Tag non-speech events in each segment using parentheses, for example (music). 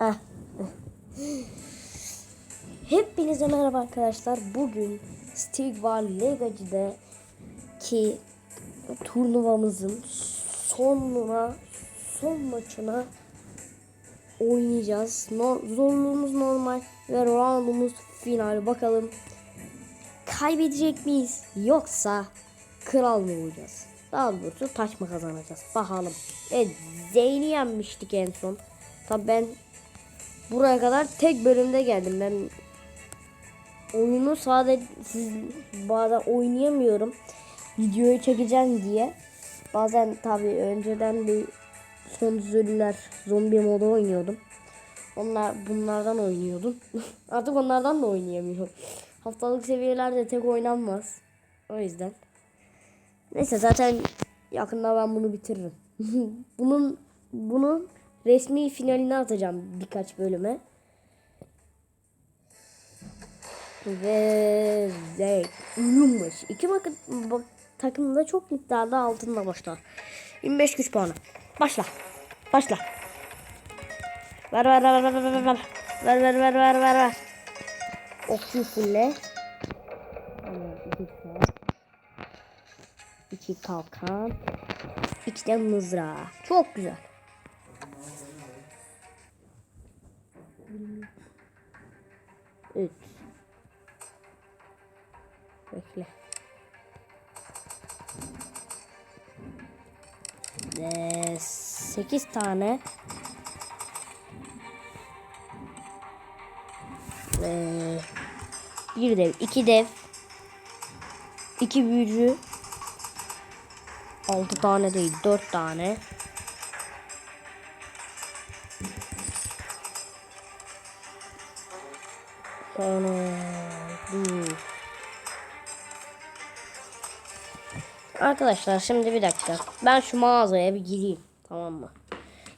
Ah. Hepinize merhaba arkadaşlar. Bugün Stigval Legacy'de ki turnuvamızın sonuna son maçına oynayacağız. No, zorluğumuz normal ve roundumuz final. Bakalım kaybedecek miyiz yoksa kral mı olacağız? Daha doğrusu taç mı kazanacağız? Bakalım. Evet Zeyn'i yenmiştik en son. Tabi ben buraya kadar tek bölümde geldim. Ben oyunu sadece siz bazen oynayamıyorum. Videoyu çekeceğim diye. Bazen tabi önceden bir son düzeliler zombi modu oynuyordum. Onlar bunlardan oynuyordum. (laughs) Artık onlardan da oynayamıyorum. Haftalık seviyelerde tek oynanmaz. O yüzden. Neyse zaten yakında ben bunu bitiririm. (laughs) bunun bunun resmi finalini atacağım birkaç bölüme. Ve zevk. Ölüm maçı. İki bakın bak, takımda çok miktarda altınla başlar. 25 güç puanı. Başla. Başla. Ver ver ver ver ver ver ver. Ver ver ver ver ver ver. Okçu fulle. İki kalkan. İki de mızrağı. Çok güzel. Üç. Bekle. Ve sekiz tane. Ve bir dev, iki dev. iki büyücü. Altı tane değil, dört tane. Bir. Arkadaşlar şimdi bir dakika. Ben şu mağazaya bir gireyim. Tamam mı?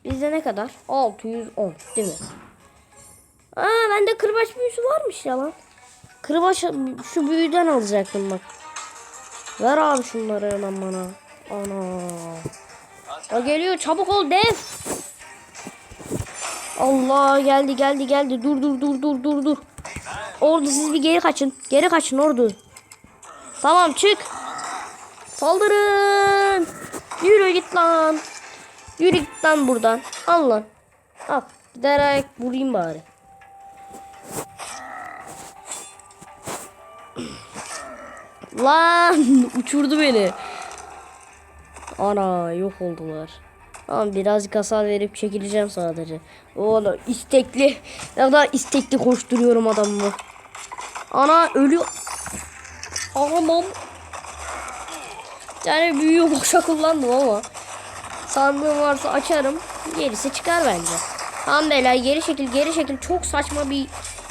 Bizde ne kadar? 610 değil mi? Aa bende kırbaç büyüsü varmış ya lan. Kırbaç şu büyüden alacaktım bak. Ver abi şunları hemen bana. Ana. O geliyor çabuk ol dev. Allah geldi geldi geldi. Dur dur dur dur dur dur. Ordu siz bir geri kaçın. Geri kaçın ordu. Tamam çık. Saldırın. Yürü git lan. Yürü git lan buradan. Al lan. Al. Giderek vurayım bari. Lan (laughs) uçurdu beni. Ana yok oldular. Tamam birazcık hasar verip çekileceğim sadece. Oğlum istekli. Ne kadar istekli koşturuyorum adamı. Ana ölüyor. Aman. Yani büyüğü boşa kullandım ama. Sandığım varsa açarım. Gerisi çıkar bence. Tamam beyler geri şekil geri şekil. Çok saçma bir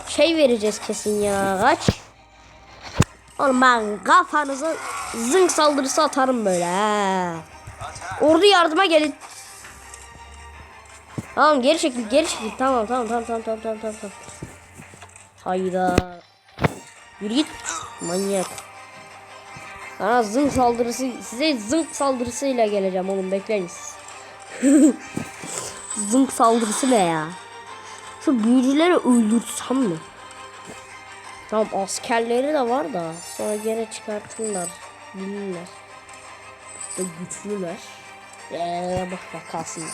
şey vereceğiz kesin ya. Kaç. Oğlum ben kafanıza zınk saldırısı atarım böyle. He. Ordu yardıma gelin. Tamam geri çekil geri çekil. Tamam tamam tamam tamam tamam tamam. tamam. Hayda. Yürü git. Manyak. Sana zınk saldırısı size zınk saldırısıyla geleceğim oğlum bekleyin siz. (laughs) zınk saldırısı ne ya? Şu büyücüleri öldürsem mi? Tamam askerleri de var da sonra gene çıkartırlar. Bilirler. İşte güçlüler. Eee bak bak kalsınlar.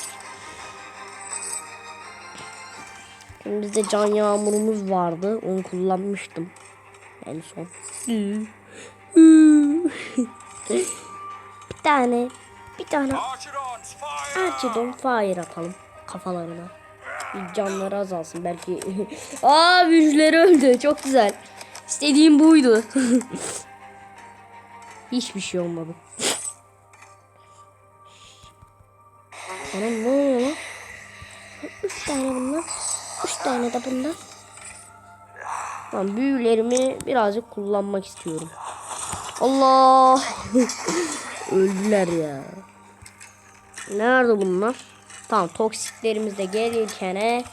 Şimdi bizde can yağmurumuz vardı. Onu kullanmıştım. En son. bir tane bir tane Archidon fire atalım kafalarına. Bir canları azalsın belki. (laughs) Aa büyücüleri öldü. Çok güzel. İstediğim buydu. (laughs) Hiçbir şey olmadı. Anam ne oluyor lan? Üç tane bundan. Üç tane de bundan. Tamam büyülerimi birazcık kullanmak istiyorum. Allah. (laughs) Öldüler ya. Nerede bunlar? Tamam toksiklerimiz de gelirken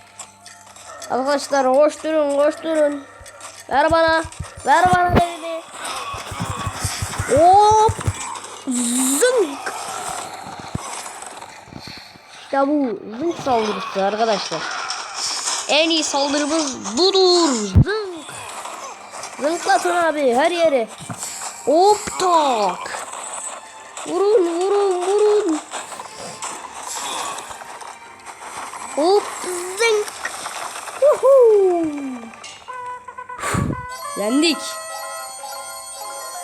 Arkadaşlar hoş durun. Ver bana. Ver bana devini. Hop. Zınk. İşte bu zınk saldırısı arkadaşlar. En iyi saldırımız budur. Zınk. Zınklatın abi her yere. Hop tak. Vurun vurun vurun. Hop zınk. Yuhuu. Yendik.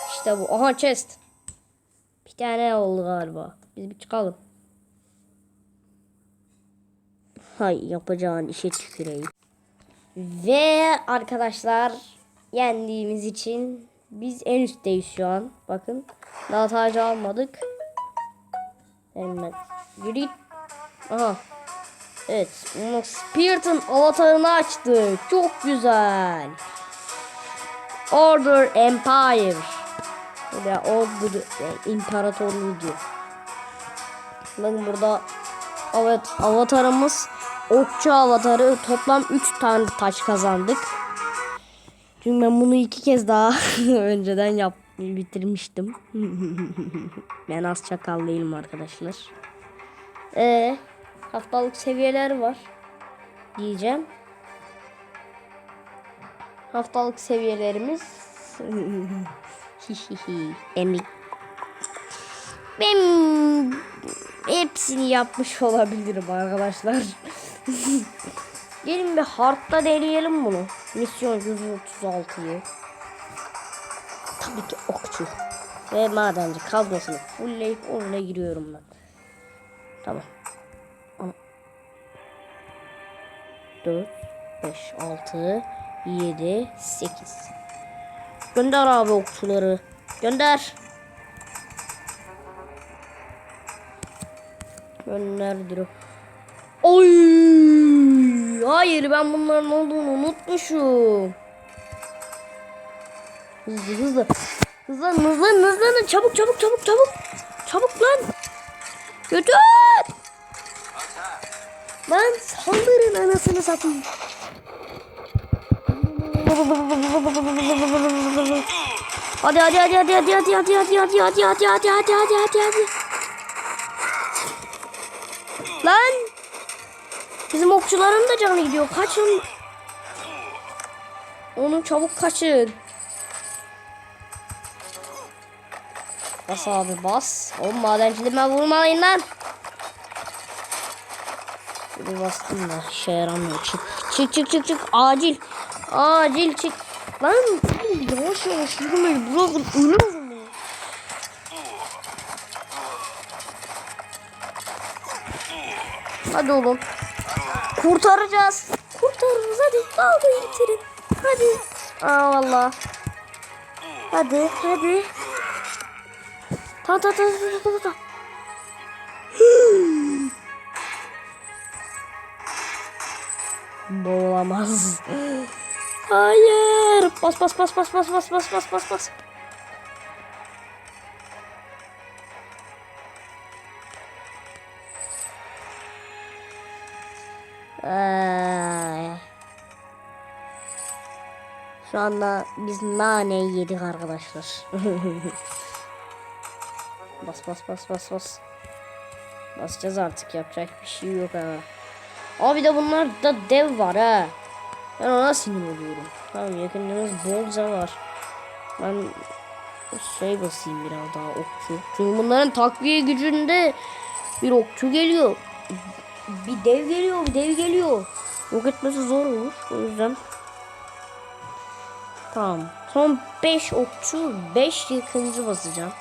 İşte bu. Aha chest. Bir tane oldu galiba. Biz bir çıkalım. Hay yapacağın işe tüküreyim. Ve arkadaşlar yendiğimiz için biz en üstteyiz şu an. Bakın. Daha tacı almadık. Hemen. Yürü. Aha. Evet. Bunu Spirit'ın avatarını açtık. Çok güzel. Order Empire. Ya Order e, İmparatorluğu diyor. Bakın burada evet avatarımız okçu avatarı toplam 3 tane taş kazandık. Çünkü ben bunu iki kez daha (laughs) önceden yap bitirmiştim. (laughs) ben az çakal değilim arkadaşlar. Ee, haftalık seviyeler var diyeceğim. Haftalık seviyelerimiz (laughs) Emik. Ben hepsini yapmış olabilirim arkadaşlar. Gelin bir hardta deneyelim bunu. Misyon 136'yı. Tabii ki okçu. Ve madenci kazmasını fullleyip onunla giriyorum ben. Tamam. 4, 5, 6, 7, 8. Gönder abi okçuları. Gönder. Gönder diyor. Oy! Hayır ben bunların olduğunu unutmuşum. Hızlı hızlı. Hızlan hızlan hızlan. Çabuk çabuk çabuk çabuk. Çabuk lan. Götür. Lan saldırın anasını satayım. Hadi hadi hadi hadi hadi hadi hadi hadi hadi hadi hadi hadi hadi hadi hadi hadi. Lan! Bizim okçuların da canı gidiyor. Kaçın. Onu çabuk kaçın. Bas abi bas. Oğlum madenciliğime vurmayın lan. Bir bastım da işe yaramıyor. Çık çık çık çık çık. Acil. Acil çık. Lan yavaş yavaş yürümeyi bırakın. Ölürüm. Hadi oğlum. Kurtaracağız. Kurtarırız hadi. Dalgayı bitirin. Hadi. Aa valla. Hadi hadi. Ta ta ta ta ta ta. Bu (gasps) olamaz. (gasps) Hayır. Bas bas bas bas bas bas bas bas bas bas. Ay. Şu anda biz naneyi yedik arkadaşlar. (laughs) bas bas bas bas bas. Basacağız artık yapacak bir şey yok ha. Abi de bunlar da dev var ha. Ben ona sinir oluyorum. Tamam yakınlarımız bolca var. Ben şey basayım biraz daha okçu. Çünkü bunların takviye gücünde bir okçu geliyor. Bir dev geliyor, bir dev geliyor. Yok etmesi zor olur. O yüzden. Tamam. Son 5 okçu, 5 yakıncı basacağım.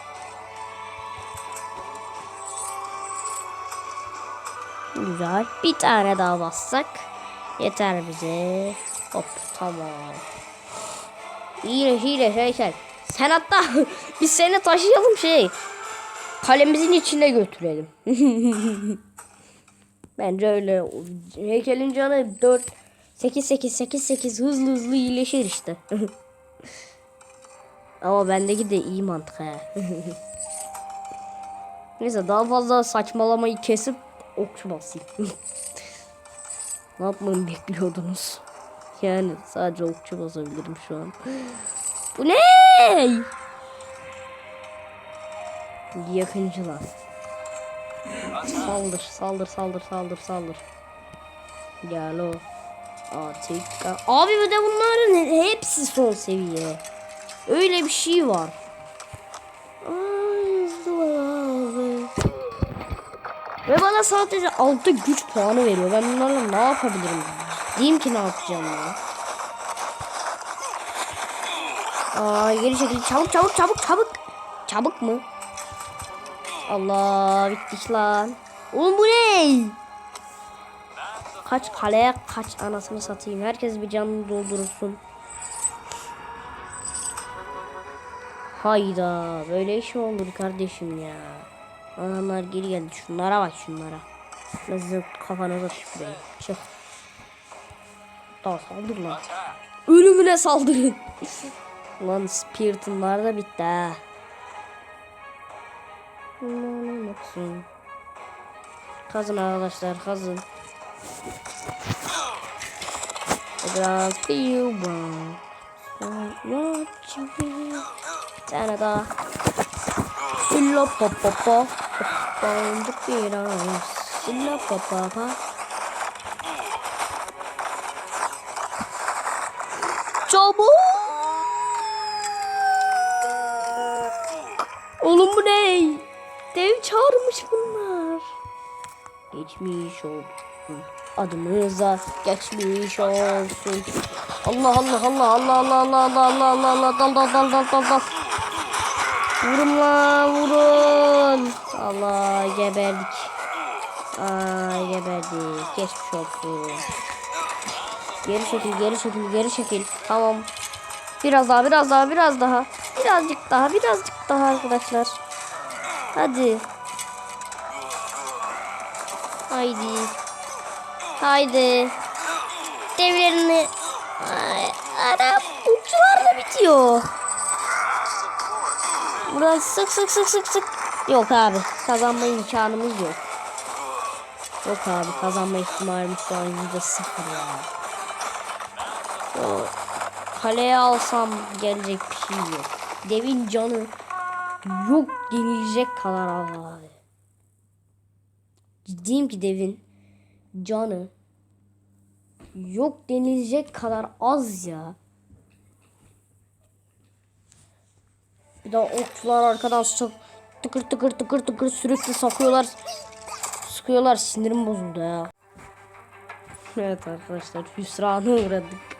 Güzel. Bir tane daha bassak yeter bize. Hop tamam. Hile hile şey şey. Sen hatta (laughs) biz seni taşıyalım şey. Kalemizin içine götürelim. (laughs) Bence öyle. Heykelin canı 4 8 8 8 8 hızlı hızlı iyileşir işte. (laughs) Ama bendeki de iyi mantık he. (laughs) Neyse daha fazla saçmalamayı kesip okçu basayım. (laughs) ne yapmamı bekliyordunuz? Yani sadece okçu basabilirim şu an. Bu ne? Yakıncılar. Saldır, saldır, saldır, saldır, saldır. Gel o. Atika. Abi bir de bunların he- hepsi son seviye. Öyle bir şey var. Ve bana sadece 6 güç puanı veriyor. Ben bunlarla ne yapabilirim? Diyeyim ki ne yapacağım ya. Aa geri çekil. Çabuk çabuk çabuk çabuk. Çabuk mu? Allah bittik lan. Oğlum bu ne? Kaç kaleye kaç anasını satayım. Herkes bir canını doldursun. Hayda böyle iş olur kardeşim ya. Adamlar geri geldi. Şunlara bak şunlara. Nasıl kafanıza tüküreyim. Çık. Daha saldır lan. Ölümüne saldırın. lan Spirit'ınlar da bitti ha. Kazın arkadaşlar kazın. Biraz bir Bir tane daha. Silla pa pa pa. Boncuk biraz. Silla pa pa pa. Çabuk. Oğlum bu ne? Geçmiş olsun. Adımıza geçmiş olsun. Allah Allah Allah Allah Allah Allah Allah Allah Allah Allah dal dal dal dal dal dal. Vurun lan vurun. Allah geberdik. Ay geberdik. Geçmiş olsun. Geri çekil geri çekil geri çekil. Tamam. Biraz daha biraz daha biraz daha. Birazcık daha birazcık daha arkadaşlar. Hadi. Haydi. Haydi. Devlerini. Ay, Arap uçlarla bitiyor. Buradan sık sık sık sık sık. Yok abi. Kazanma imkanımız yok. Yok abi kazanma ihtimalimiz şu an yüzde sıfır ya. Kaleye alsam gelecek bir şey yok. Devin canı yok denilecek kadar az abi. Ciddiyim ki devin canı yok denilecek kadar az ya. Bir de okçular arkadan sok tıkır tıkır tıkır tıkır sürekli sokuyorlar. Sıkıyorlar sinirim bozuldu ya. Evet arkadaşlar hüsrana uğradık.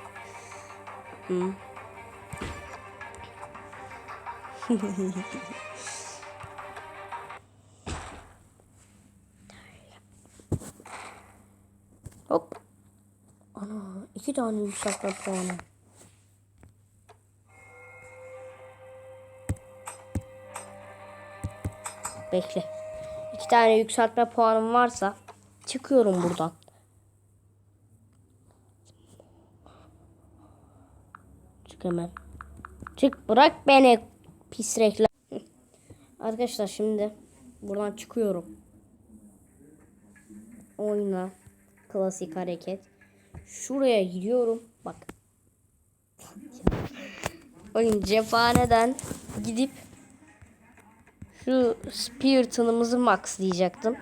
Hı. (laughs) tane yükseltme puanı. Bekle. İki tane yükseltme puanım varsa çıkıyorum buradan. Çık hemen. Çık bırak beni pis reklam. Arkadaşlar şimdi buradan çıkıyorum. Oyna. Klasik hareket. Şuraya gidiyorum. Bak. Oyun cephaneden gidip şu spirit'ınımızı max diyecektim.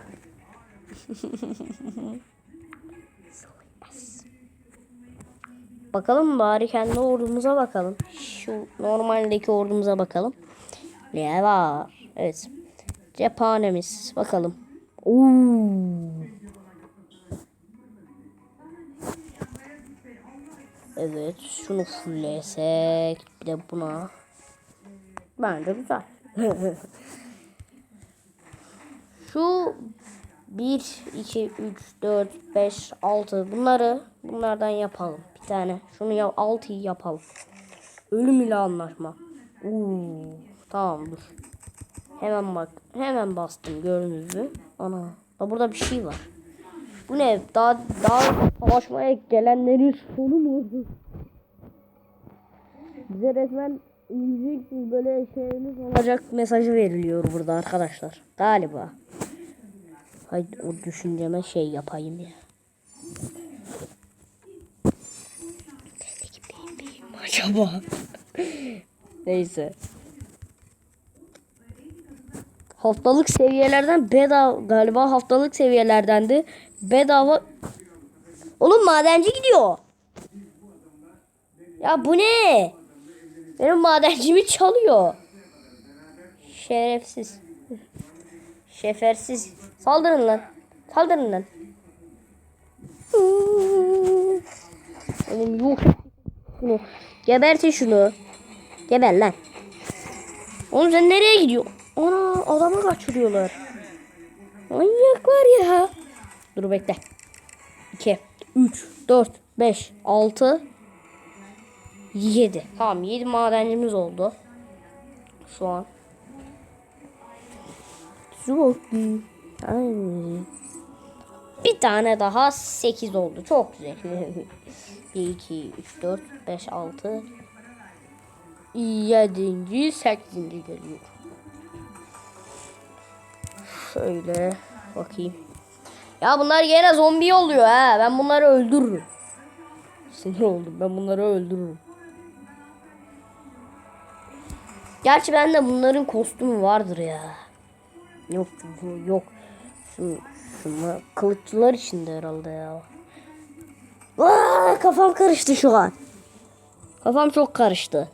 bakalım bari kendi ordumuza bakalım. Şu normaldeki ordumuza bakalım. Ne var? Evet. Cephanemiz. Bakalım. Oo. Evet. Şunu fullesek. Bir de buna. Bence güzel. (laughs) Şu 1, 2, 3, 4, 5, 6 bunları bunlardan yapalım. Bir tane. Şunu ya 6'yı yapalım. Ölüm ile anlaşma. Oo, tamam dur. Hemen bak. Hemen bastım gördünüz mü? Ana. Da burada bir şey var. Bu ne? Daha daha savaşmaya gelenlerin sonu mu? Bize resmen yiyeceksiniz böyle şeyiniz olacak mesajı veriliyor burada arkadaşlar. Galiba. Haydi o düşünceme şey yapayım ya. Acaba? Neyse. Haftalık seviyelerden bedava galiba haftalık seviyelerdendi. Bedava Oğlum madenci gidiyor. Ya bu ne? Benim madencimi çalıyor. Şerefsiz. Şefersiz. Saldırın lan. Saldırın lan. Benim yok. Şunu. Gebertin şunu. Geber lan. Oğlum sen nereye gidiyorsun? Ana adamı kaçırıyorlar. Manyaklar ya. Dur bekle. 2, 3, 4, 5, 6, 7. Tamam 7 madencimiz oldu. Şu an. Çok iyi. Bir tane daha 8 oldu. Çok güzel. 1, 2, 3, 4, 5, 6, 7. 8. geliyor. Şöyle bakayım. Ya bunlar gene zombi oluyor ha. Ben bunları öldürürüm. Sinir oldum. Ben bunları öldürürüm. Gerçi bende bunların kostümü vardır ya. Yok bu yok. Şu, şunlar kılıççılar içinde herhalde ya. Aa, kafam karıştı şu an. Kafam çok karıştı.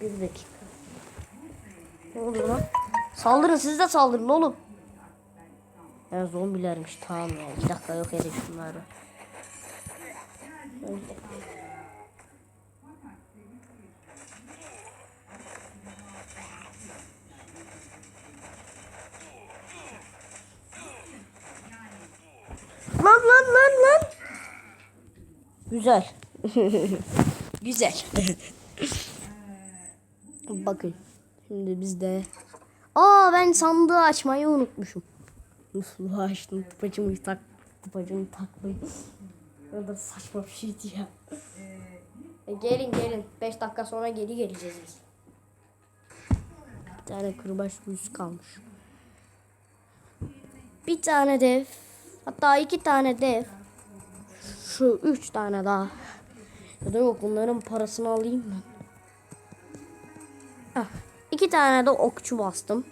Bir dakika. Ne oluyor lan? Saldırın siz de saldırın oğlum. Ya zombilermiş tamam ya. Bir dakika yok edin şunları. Lan lan lan lan. Güzel. (laughs) Güzel. Bakın. Şimdi biz de Aa ben sandığı açmayı unutmuşum. Musluğu açtım. Tıpacımı tak tıpacımı taktım. Kadar saçma bir şeydi ya. E, gelin gelin. 5 dakika sonra geri geleceğiz biz. Bir tane kırbaç kuyusu kalmış. Bir tane dev. Hatta iki tane dev. Şu üç tane daha. Ya da yok bunların parasını alayım ben. Ah, iki tane de okçu bastım.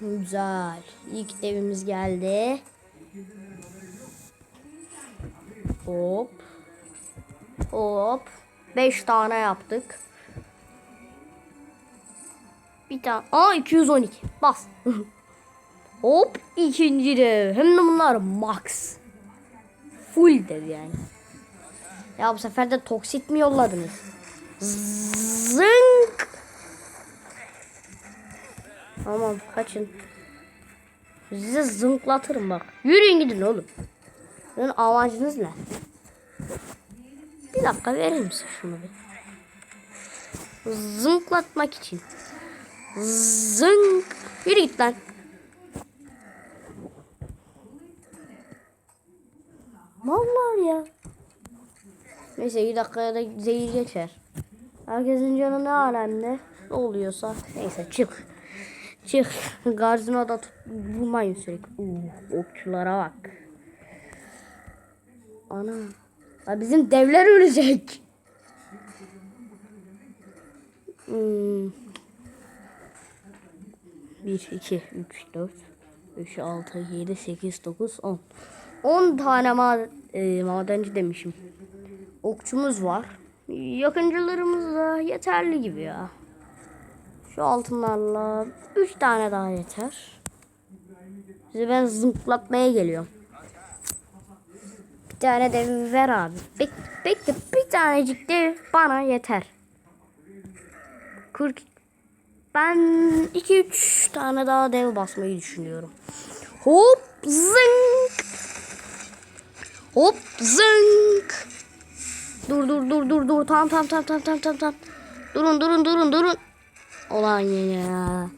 Güzel. İlk evimiz geldi. Hop. Hop. Beş tane yaptık. Bir tane. Aa 212. Bas. (laughs) Hop ikinci de. Hem de bunlar max. Full dev yani. Ya bu sefer de toksit mi yolladınız? Zınk. Tamam kaçın. Size zınklatırım bak. Yürüyün gidin oğlum. Sizin amacınız ne? Bir dakika verir misin şunu bir? Zınklatmak için. Zınk. Yürü git lan. Vallahi ya. Neyse 2 dakikaya da zehir geçer. Herkesin canı ne alemde ne oluyorsa. Neyse çık. Çık. Gazinoda tut, bulmayın sürekli. Uh, okçulara bak. Ana. Ha, bizim devler ölecek. Hmm. 1, 2, 3, 4, 5, 6, 7, 8, 9, 10. 10 tane ma e, madenci demişim. Okçumuz var. Yakıncılarımız da yeterli gibi ya. Şu altınlarla 3 tane daha yeter. Size ben zımplatmaya geliyorum. Bir tane de ver abi. Bek bekle bir tanecik de bana yeter. 40 ben 2-3 tane daha dev basmayı düşünüyorum. Hop zınk. Hop zınk. Dur dur dur dur dur. Tamam tamam tamam tamam tamam tamam. tamam. Durun durun durun durun. Ulan ya.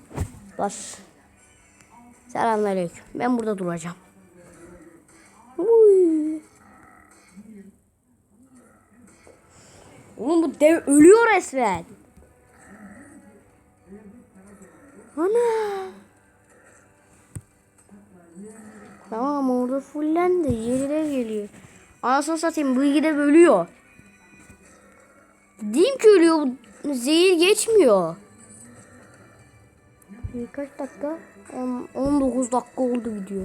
Bas. Selamünaleyküm. Ben burada duracağım. Uy. Oğlum bu dev ölüyor resmen. Ana. Tamam orada fullendi. Yeri de geliyor. Anasını satayım bu de bölüyor. Diyeyim ki ölüyor. Zehir geçmiyor. Kaç dakika? On- 19 dakika oldu video.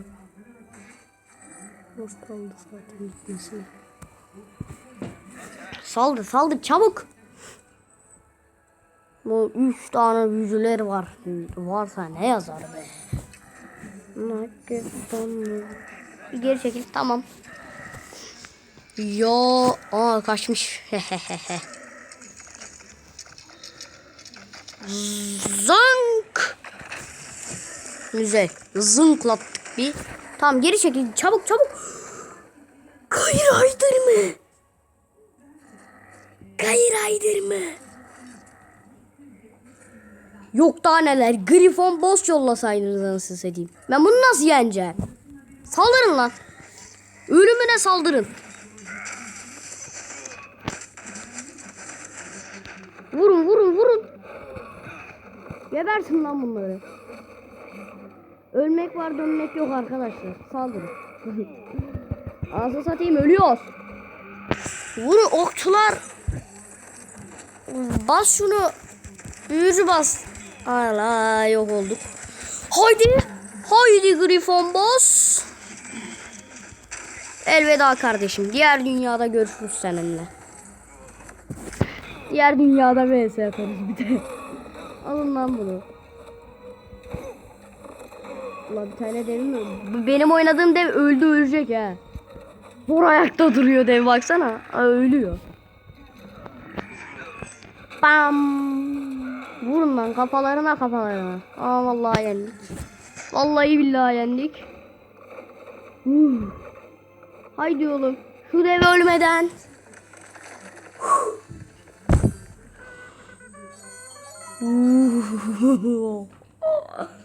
Az kaldı zaten bitmesine. Saldır saldır çabuk. Bu üç tane büyücüler var. Varsa ne yazar be. Bir geri çekil tamam. Yo, aa kaçmış. (laughs) Hehehehe. Güzel. Zınklattık bir. Tamam geri çekil. Çabuk çabuk. Kayır aydır mı? Kayır aydır mı? Yok daha neler. Grifon boss yollasaydınız anasını satayım. Ben bunu nasıl yeneceğim? Saldırın lan. Ölümüne saldırın. Vurun vurun vurun. Gebersin lan bunları. Ölmek var dönmek yok arkadaşlar. Saldırın. (laughs) Ağzı satayım ölüyor. Vurun okçular. Bas şunu. Büyücü bas. Allah yok olduk. Haydi. Haydi Grifon boss. Elveda kardeşim. Diğer dünyada görüşürüz seninle. Diğer dünyada vs yaparız bir de. (laughs) Alın lan bunu. Ulan bir tane dev mi? Benim oynadığım dev öldü ölecek ha. Zor ayakta duruyor dev baksana. Aa, ölüyor. Bam. Vurun lan kafalarına kafalarına. Aa vallahi yendik. Vallahi billahi yendik. Huh. Haydi oğlum. Şu dev ölmeden. Huh. (laughs)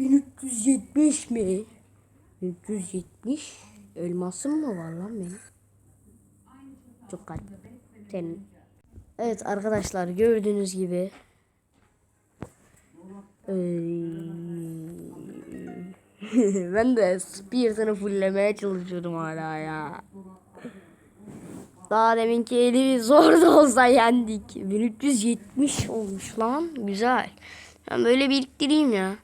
1370 mi? 370 elmasım mı var lan benim? Çok garip. Senin. Evet arkadaşlar gördüğünüz gibi Eee, (laughs) ben de Spears'ını fulllemeye çalışıyordum hala ya. Daha deminki eli zor da olsa yendik. 1370 olmuş lan. Güzel. Ben böyle biriktireyim ya.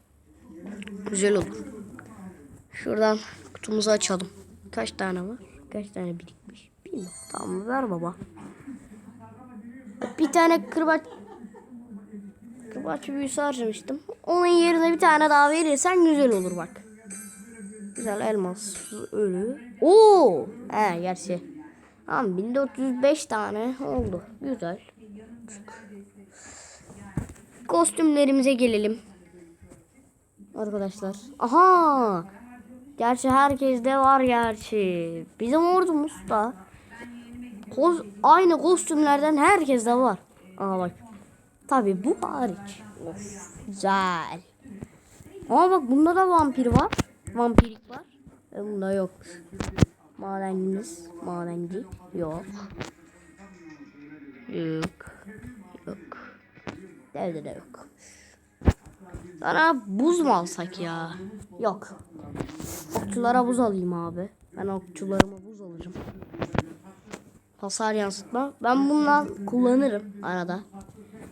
Güzel olur. Şuradan kutumuzu açalım. Kaç tane var? Kaç tane birikmiş? Bilmiyorum. Tamam ver baba. Bir tane kırbaç kırbaç büyüsü harcamıştım. Onun yerine bir tane daha verirsen güzel olur bak. Güzel elmas ölü. Oo! He gerçi. Tamam 1405 tane oldu. Güzel. Kostümlerimize gelelim. Arkadaşlar. Aha! Gerçi herkeste var gerçi. Bizim ordumuz da koz, aynı kostümlerden herkeste var. Aa bak. Tabi bu hariç. Of, güzel. Ama bak bunda da vampir var. Vampirik var. E bunda yok. Madencimiz. Madenci. Yok. Yok. Yok. Evde de yok. Sana buz mu alsak ya? Yok. Okçulara buz alayım abi. Ben okçularıma buz alırım. Hasar yansıtma. Ben bundan kullanırım arada.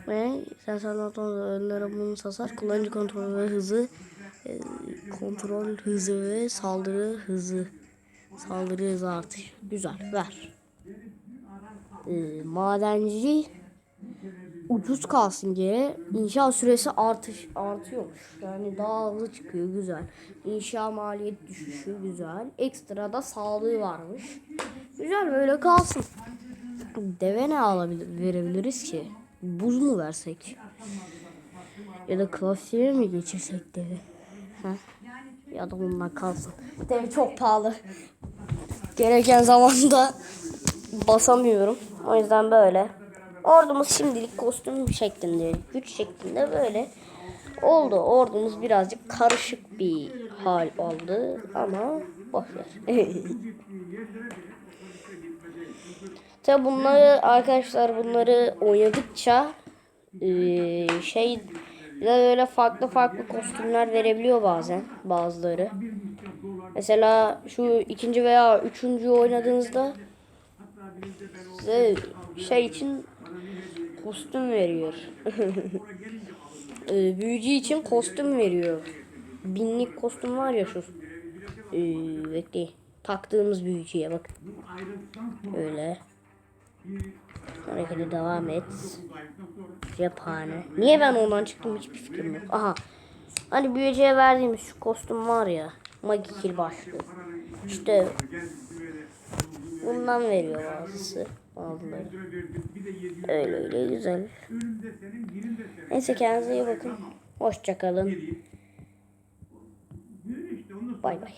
Ve sensörlerden bunun hasar kullanıcı kontrol ve hızı e, kontrol hızı ve saldırı hızı saldırı hızı artış. Güzel ver. E, madenci ucuz kalsın diye inşaat süresi artış artıyormuş. Yani daha hızlı çıkıyor güzel. İnşa maliyet düşüşü güzel. Ekstra da sağlığı varmış. Güzel böyle kalsın. Deve ne alabilir verebiliriz ki? Buz mu versek? Ya da klasiğe mi geçirsek devi? Heh. Ya da bundan kalsın. Dev çok pahalı. Gereken zamanda (laughs) basamıyorum. O yüzden böyle. Ordumuz şimdilik kostüm şeklinde, güç şeklinde böyle oldu. Ordumuz birazcık karışık bir hal aldı ama boşver. (laughs) Tabi bunları arkadaşlar bunları oynadıkça eee, şey bize böyle farklı farklı kostümler verebiliyor bazen bazıları. Mesela şu ikinci veya üçüncü oynadığınızda size şey için kostüm veriyor. (laughs) Ee, büyücü için kostüm veriyor. binlik kostüm var ya şu. Ee, bekle. Taktığımız büyücüye bak. Öyle. Harekete devam et. Cephane. Niye ben ondan çıktım hiçbir fikrim yok. Aha. Hani büyücüye verdiğimiz şu kostüm var ya. Magikil başlı. İşte bundan veriyor bazısı. Bazıları. Öyle öyle güzel. Neyse kendinize iyi bakın. Hoşçakalın. Bay bay.